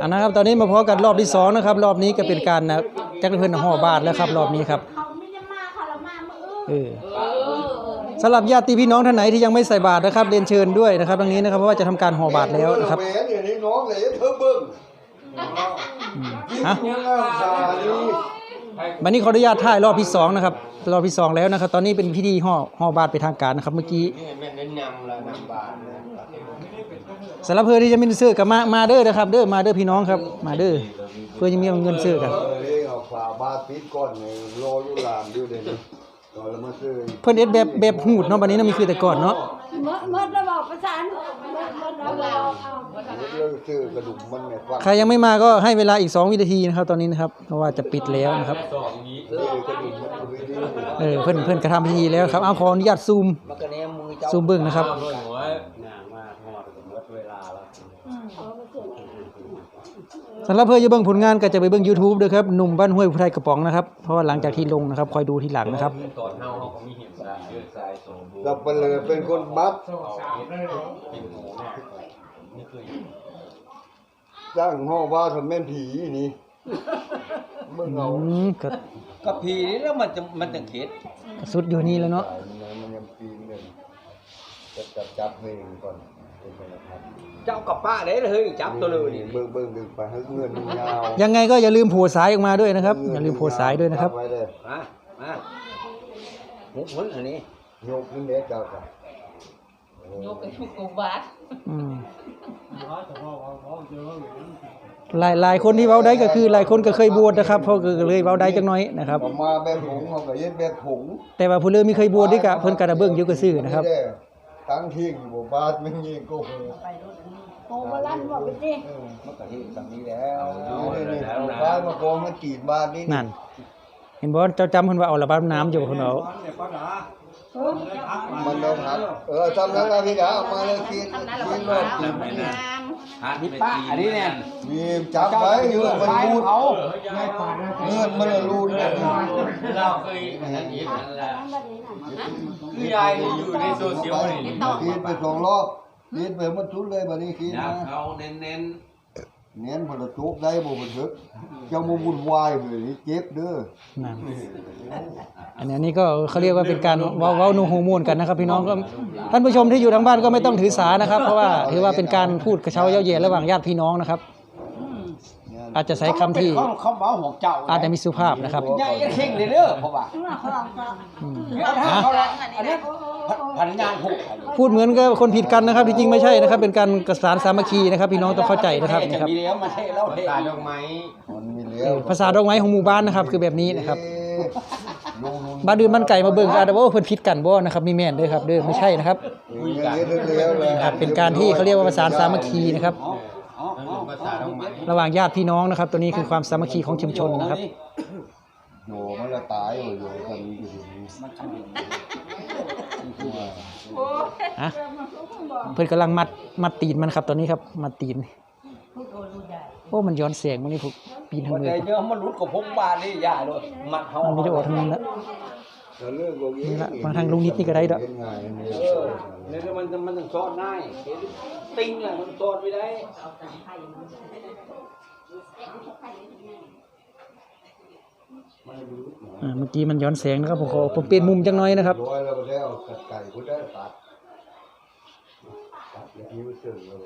อันนะครับตอนนี้มาพอกันรอบที่สองนะครับรอบนี้ก็เป็นการนะจักรเพิ่นห่อบาทแล้วครับ รอบนี้ครับเขาไม่ได้มาเขาละมามือเออสำหรับญาติพี่น้องท่านไหนที่ยังไม่ใส่บาตรนะครับเรียนเชิญด้วยนะครับตรงนี้นะครับเพราะว่าจะทำการห่อบาตรแล้วนะครับแหวนอย่างนี้น้องเลยเธอเบิ่งฮะคุณงามสาดีวันนี้ขออนุญาตถ่ายรอบที่สองนะครับรอบที่สองแล้วนะครับ ตอนนี้เป็นพิธีห่อห่อบาตรไปนทางการนะครับ เมื่อกี้ นี่แม่เน้นยำละนำบานนะสำหรับเพื่อที่จะมีเงินซื้อกับมามาเด้อนะครับเด้อมาเด้อพี่น้องครับ มาเด้อเพื่อจะมีเงินซื้อกันเออเรียกเอาฝาบาทปิดก้อนในโลยุลามอยู่เดี๋ยวนี้ตอนแล้วมาซื้อเพิ่นเอ็ดแบบแบบหูดเนาะบัดนี้เนาะมีคือแต่ก่อนเนาะเมื่อเมื่อเราบอกประสานเมื่อเมื่อเราบอกเอาเรื่องซื้อกระดูกมันเนี่ยฟังใครยังไม่มาก็ให้เวลาอีก 2 วินาทีนะครับตอนนี้นะครับเพราะว่าจะปิดแล้วนะครับซื้อกระดูกมันเอาไปดีเออเพิ่นเพิ่นกระทำพิธีแล้วครับเอาขออนุญาตซูมมันก็แนมมือเจ้าซูมเบิ่งนะครับ สำหรับเพื่อจะเบิ่งผลงานก็จะไปเบิ่ง YouTube ด้วยครับหนุ่มบ้านห้วยผู้ไทยกระป๋องนะครับเพราะว่าหลังจากที่ลงนะครับคอยดูทีหลังนะครับตอนเฮาเขาก็มีเห็นได้เยอะใจสมบูรณ์สับเปลือเป็นคนบัฟกินหมูเนี่ยนี่คือจ้างห้อว่าทำแม่นผีนี่มึงเอาอืมก็กับผีนี่แล้วมันจะมันจะเข็ดก็สุดอยู่นี่แล้วเนาะมันยังปีนกันจะจับจับเพลงก่อน เป็นไงครับเจ้ากับป้าได้เลยเฮ้ยจับตัวเลยนี่เบิ่งเบิ่งดึงไปให้เงินมันยาวยังไงก็อย่าลืมโผล่สายออกมาด้วยนะครับ อย่าลืมโผล่สายด้วยนะครับจัไว้เลยมามาหุบหุ่นอันนี้ยกขึ้นเด็กเจ้ากันยกกระชุกกบาทอืมหลายหลายคนที่เว้าได้ก็คือหลายคนก็เคยบวชนะครับเพราะก็เลยเว้าได้จักหน่อยนะครับ ออกมาแบบผงเขาก็เย็นแบบผงแต่ว่าผู้เริ่มมีเคยบวชนี่ก็เพิ่นก็ได้เบิ่งอยู่ก็ซื่อนะครับไม่ได้ ตั้งทิ้งอยู่บ่บาดไม่ยิงก็โหโอ้โบราณบอกไปสิเออมันก็เฮ็ดแบบนี้แล้วนี่นี่ๆบ้านมาโกงมันกีดบ้านนี่นั่น เห็นบ่เจ้าจำเพิ่นว่าเอาระบายน้ำอยู่เพิ่นเอามันได้ครับเออทำนั้นนะพี่จ๋าเอามาเลยกินทำนั้นเรา กินก็เลยทำงามหาที่ป้าอันนี้เนี่ยมีจับไว้เงื่อนมันรูดเงื่อนมันรูดกันเราเคยอันนั้นอีกนั่นแหละคือยายนี่อยู่ในโซเชียลนี่กินไปสองรอบกินไปมันทุดเลยบัดนี้กินอยานะกเขาเน้น เน้นพอจะจุกได้บ่บ่ถึกเจ้ามาวุ่นวายเลยนี่เจ็บเด้อนั่นอันนี้อันนี้ก็เขาเรียกว่าเป็นการเว้าเว้านูฮูมูลกันนะครับ พี่น้องก็ท่านผู้ชมที่อยู่ทางบ้านก็ไม่ต้องถือสานะครับ เพราะว่าถือว่าเป็นการพูดกระเช้าเย้าเย็นระหว่างญาติพี่น้องนะครับ อาจจะใช้คำที่เขาเขาเมาของเจ้าอาจจะมีสุภาพนะครับใหญ่ยังเข่งเลยเด้อเพราะว่าอืมเขาละอันนี้พันยานผูกพูดเหมือนกับคนผิดกันนะครับที่จริงไม่ใช่นะครับ เป็นการกระสานสามัคคีนะครับ พี่น้องต้องเข้าใจนะครับนี่ครับมีแล้วมาเทแล้วเทดอกไม้มันมีเอแล้วอภาษาดอกไม้ของหมู่บ้านนะครับ คือแบบนี้นะครับเอ๊ะลงลงบ้านอื่นบ้านไก่มาเบิ่งก็อาจจะว่าเพิ่นผิดกันบ่นะครับมีแม่นเด้อครับเด้อไม่ใช่นะครับคุยกันเร็วๆเลยครับเป็นการที่เขาเรียกว่าประสานสามัคคีนะครับ อ๋ออ๋อภาษาดอกไม้ระหว่างญาติพี่น้องนะครับ ตัวนี้คือความสามัคคีของชุมชนนะครับ โยมันละตายโอ้โยคนนี้ก็ถึงมันทฮะ เพิ่นกำลังมัดมัดตีนมันครับตอนนี้ครับมัดตีนโอ้มันย้อนเสียงมันนี่พวกปีนทางวันเลใดย เยอะมันรุดกับผมบานนี่ยาเลยมัดเฮามันวิดีโอทางนั้นแล้วแต่เรื่องพวก นี้นี่ละมาทางลุงนิดนี่ก็ได้ดอกเห็นง่ายนี่เออเนี่ยมันมันต้องซ้อนได้ติ้งอะมันซ้อนไม่ได้อ่าเมื่อกี้มันย้อนแสงนะครับผมขอผมเปลี่ยนมุมจังน้อยนะครับร้อยแล้วก็แล้วกัดไก่พุได้ตัดตัดอย่างนี้มันเสื่อมแล้ว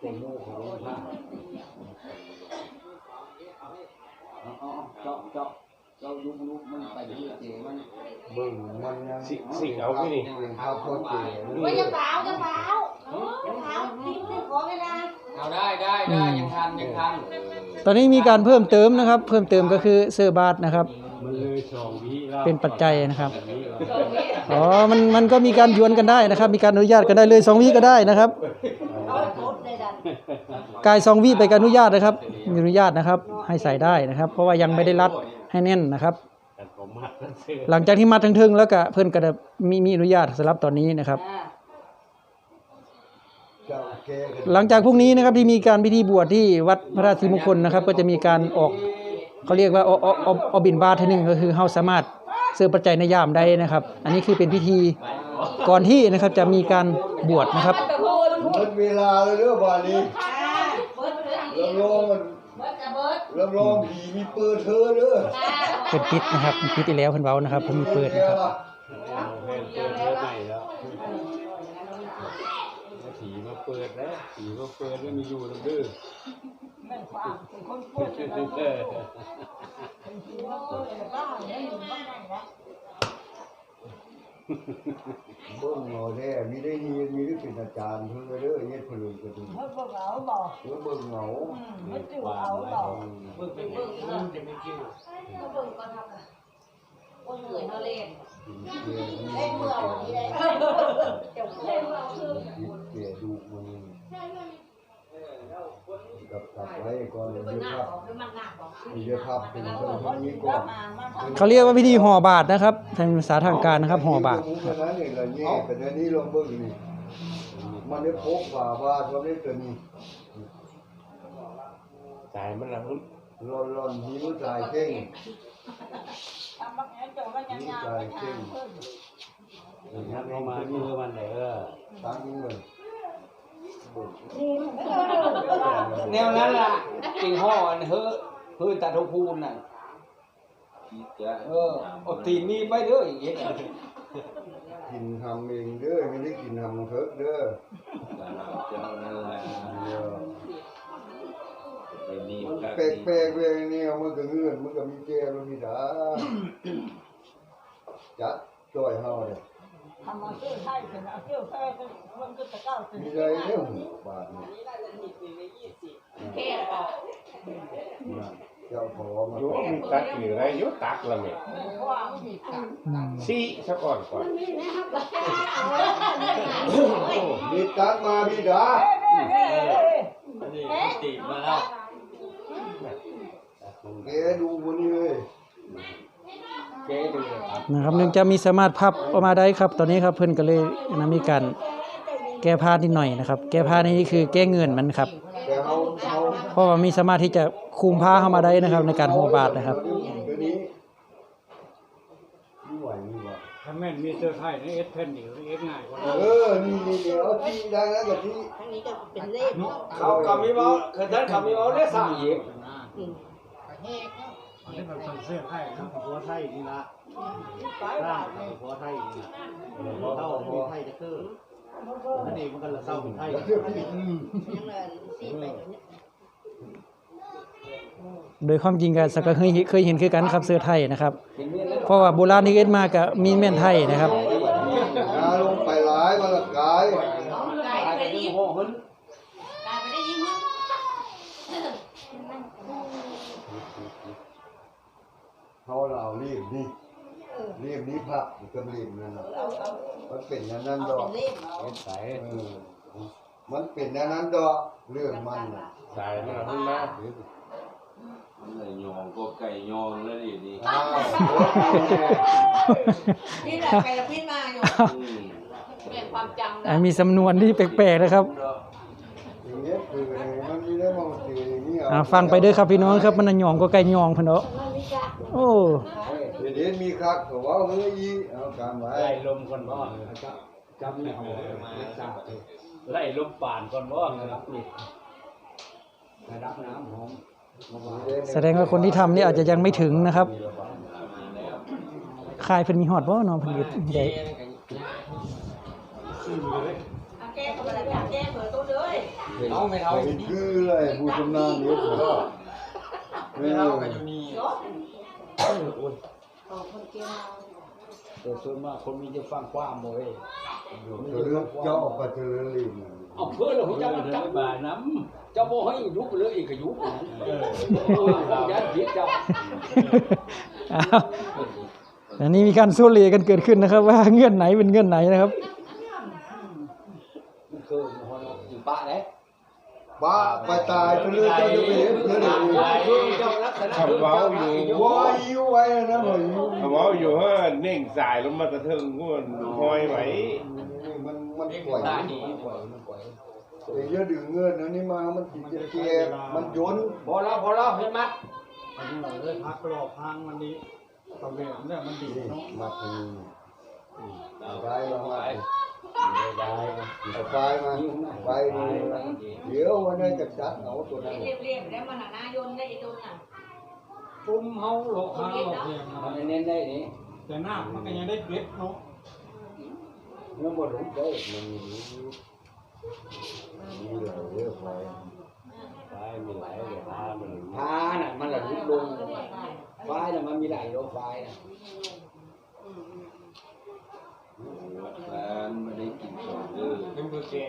เป็นมูของผ้าเจาะเจาะ เจาะลุกลุกมันไปที่เจมันเบิ่งมันยังสิสิเอาที่นี่ภาพตัวเจ๋ว่าจะเปล่าจะเปล่าจะเปล่าทิ้งเลยขอเวลาเอาได้ได้ได้ยังทันยังทันตอนนี้มีการเพิ่มเติมนะครับ เพิ่มเติมก็คือเสื้อบาทนะครับเป็นปัจจัยนะครับอ๋อมันมันก็มีการยวนกันได้นะครับ มีการอนุญาตกันได้เลยสองวิก็ได้นะครับเอาโคตรเลยดันกายสองวิไปการอนุญาตนะครับมีอนุญาตนะครับ ให้ใส่ได้นะครับ เพราะว่ายังไม่ได้รัด ให้แน่นนะครับ หลังจากที่มัดทั้งเทิงแล้วก็เพิ่นก็จะมีมีอนุญาตสำหรับตอนนี้นะครับเจ้าแกกันหลังจากพรุ่งนี้นะครับที่มีการพิธีบวชที่วัดพระราชสีมงคลนะครับ ก็จะมีการออกเขาเรียกว่าเอาเอาเอาเอาบินบาตทีหนึ่งก็คือเฮาสามารถซื้อปัจจัยในยามได้นะครับ อันนี้คือเป็นพิธีก่อนที่นะครับจะมีการบวชนะครับหมดเวลาเลยเด้อบาดนี้อ่าเปิดเรื่องเอรับรองมันเบิดจะเบิด รับรองผีมีเปิดเธอเด้อตาเปิดปิดนะครับปิดอีแล้วเพิ่นเว้านะครับเพิ่นมีเปิดนะครับเปิดเปิดเปิดใหม่แล้วผีมาเปิดแล้วผีมาเปิดแล้วมีอยู่แล้วดื้อแม่นความ เป็นคนพูดเออเบิ่งเอาแท้มีได้เรียนมีได้เป็นอาจารย์เพิ่นก็เด้อเฮ็ดเพลินก็ดีเพิ่นเอาบอกเพิ่นเบิ่งเอาเพิ่นจือเอาบอกเบิ่งเป็นเบิ่งมันจะไม่กิ้วก็เบิ่งก่อนครับอะโอ้ยเหนื่อยเนาะเล่นเรียนเล่นเมื่อวันนี้เลยเจ้าเล่นเมื่อคือ เกียดูมัน กับกลับไว้ก่อนเดี๋ยวเป็นหน้าภาพบอกเป็นมันหน้าบอกเดี๋ยวภาพเป็นเรื่องพวกนี้ก่อนมามาทำเขาเรียกว่าพิธีห่อบาทนะครับทางภาษาทางการนะครับห่อบาทมุกนั้นนี่ละแย่แต่เดี๋ยวนี้ลองเบิ่งนี่มันได้พกฝ่าบาทว่าได้ตัวนี้สายมันละร้อนร้อนหิวใจเก่งทำบักแอนเจ้าก็ยังยาวไปหาเพิ่นยัดเข้ามามือมันเลยเออตั้งเงิน แนวนั้นล่ะกิ่งห่ออันเฮ้อเฮ้อตัดทงพูนน่ะเออเอาตีนนี่ไปเด้ออย่างเงี้ยกินทำเองเด้อไม่ได้กินทำเถอะเด้อแปลกๆเวงเนี่ยมันก็เงื่อนมันก็มีแก้วมีดาจัดจ่อยเฮาเนี่ย ทำมาเสื้อไทยเป็นเอาเสื้อแท้ก็มันก็ตะเก้าสิมีอะไรเนี่ยบาทเนี่ยเท่ออกเจ้าขอมายุมีตักหรืออะไรยุตักละเม็ดว่ามันมีตังอืมซีซะก่อนก่อนนี่นะครับเอาไว้มีตักมาบิดานี่ติดมาแล้วแกดูมันนี่เลย นะครับเนื่องจากมีสามารถพับออกมาได้ครับ ตอนนี้ครับเพิ่นก็เลยนะมีการแก้ผ้านิดหน่อยนะครับ แก้ผ้านี่คือแก้เงินมันครับแต่เฮาเฮาเพราะว่ามีสามารถที่จะคุมผ้าเข้ามาได้นะครับ ในการห่อบาทนะครับเดี๋ยวนี้นี่ไหวนี่ไหวถ้าแม่นมีเสื้อไทยในเอสเพนนี่เอสง่ายกว่าเออนี่นี่เดี๋ยวเอาที่ดังนั้นกับที่ทางนี้ก็เป็นเล่มเขาคำมีเมาคือท่านคำมีเมาได้สร้างอีกอั นนี้มันเป็นเสื้อไทยนะหัวไทยนี่ละร่างหัวไทยนี่ละเท่ามีไทยจะคือนั่นเองมันก็ละเศร้าเป็นไทยยังเลยซีไปอยู่เนี่ยโดยความจริงก็สักก็เคยเคยเห็นคือกันครับเสื้อไทยนะครับเห็นเมียแล้วเพราะว่าโบราณที่เอ็ดมาก็มีแม่นไทยนะครับงาลงไปหลายมาละกายเอาไก่ตาย ไป ไป ได้ ที่ ยิง ห้องมัน ไก่ไปได้ยิงมึง เขาเราเรียบนี่เรียบนี้พระมันก็เรียบนั่นน่ะมันเป็นอย่างนั้นดเอาอกเป็นเล่มเอาเป็นสายเออมันเป็นอย่างนั้นดอกเรื่องมันน่ะสายมันขึ้นมาเลยยองก็ไก่ยองแล้วดิดิอ้าวนี่แหละไก่ละพิ้นมาอยู่อืมเปลี่ยนความจำอ่ามีสำนวนที่แปลกๆนะครับ อย่างเงี้ยคือมันมีได้ม องสีอย่างนี้อ่าฟังไปเด้อครับพี่น้องครับมันนะหยองก็ไก่หยองเพิ่นเนาะโอ้เดี๋ยวนี้มีคักเขาว่าเฮ้ยอีเอาการไว้ไล่ลมก่อนบ่จำในหัวมาไล่ลมป่านก่อนบ่ครับนี่ระดับน้ำหอมแสดงว่าคนที่ทำนี่อาจจะยังไม่ถึงนะครับคายเพิ่นมีฮอดบ่เนาะเพิ่นเฮ็ดได้ เลยเอาไม่เอาเป็นคือเลยผู้ชำนาญเยอะก็ไม่ไม่เอาเอากันอยู่นี่เอาคนเกี่ยวแต่ส่วนมากคนมีจะฟังความบ่เว้ยเรื่องเจ้าปัจจุบันลีนเอาเพื่อนเราเจ้าจับบ่าน้ำเจ้าบ่ให้ยุบเลยอีกก็ยุบเออเอายันผิดเจ้าอ้าวอันนี้มีการโซเลกันเกิดขึ้นนะครับ ว่าเงื่อนไหนเป็นเงื่อนไหนนะครับ มันคือฮอนอยู่ป้าเด้ บ้าไปตายไปเรื่อยเจ้าจะไปเห็นเพื่อนเลยเจ้าลักษณะคำเว้าอยู่ว้ายิ้วไว้นะหมือนคำเว้าอยู่เฮ้เน่งสายลงมากระเทิงกูห้อยไว้มันมันปล่อยตาดีปล่อยมันปล่อยเยอะดึงเงินอันนี้มามันติดจะเก็บมันยนพอแล้วพอแล้วเห็นมั้ยอันนี้เราเลยพักรอบพังมันดีตะเวนเนี่ยมันดีเนาะมาทีได้แล้วมา เอาไฟมาไฟดูนะเดี๋ยววันนี้จะจัดเอาตัวนั้นเรียบเรียบๆแล้วมันน่ะนายนได้ไอ้ตัวน่ะปุ่มเฮาโลกเฮาโลกเนี่ยมันเน้นได้นี่แต่หน้ามันก็ยังได้เก็บเนาะเมื่อหมดรู้ได้มันมีรู้มีเหลือเยอะไฟไฟมีหลายเลยพามันพาน่ะมันละลุกลงไฟน่ะมันมีหลายโลไฟน่ะ แฟนไม่ได้กินสองเด้อเป็นเบอร์แก่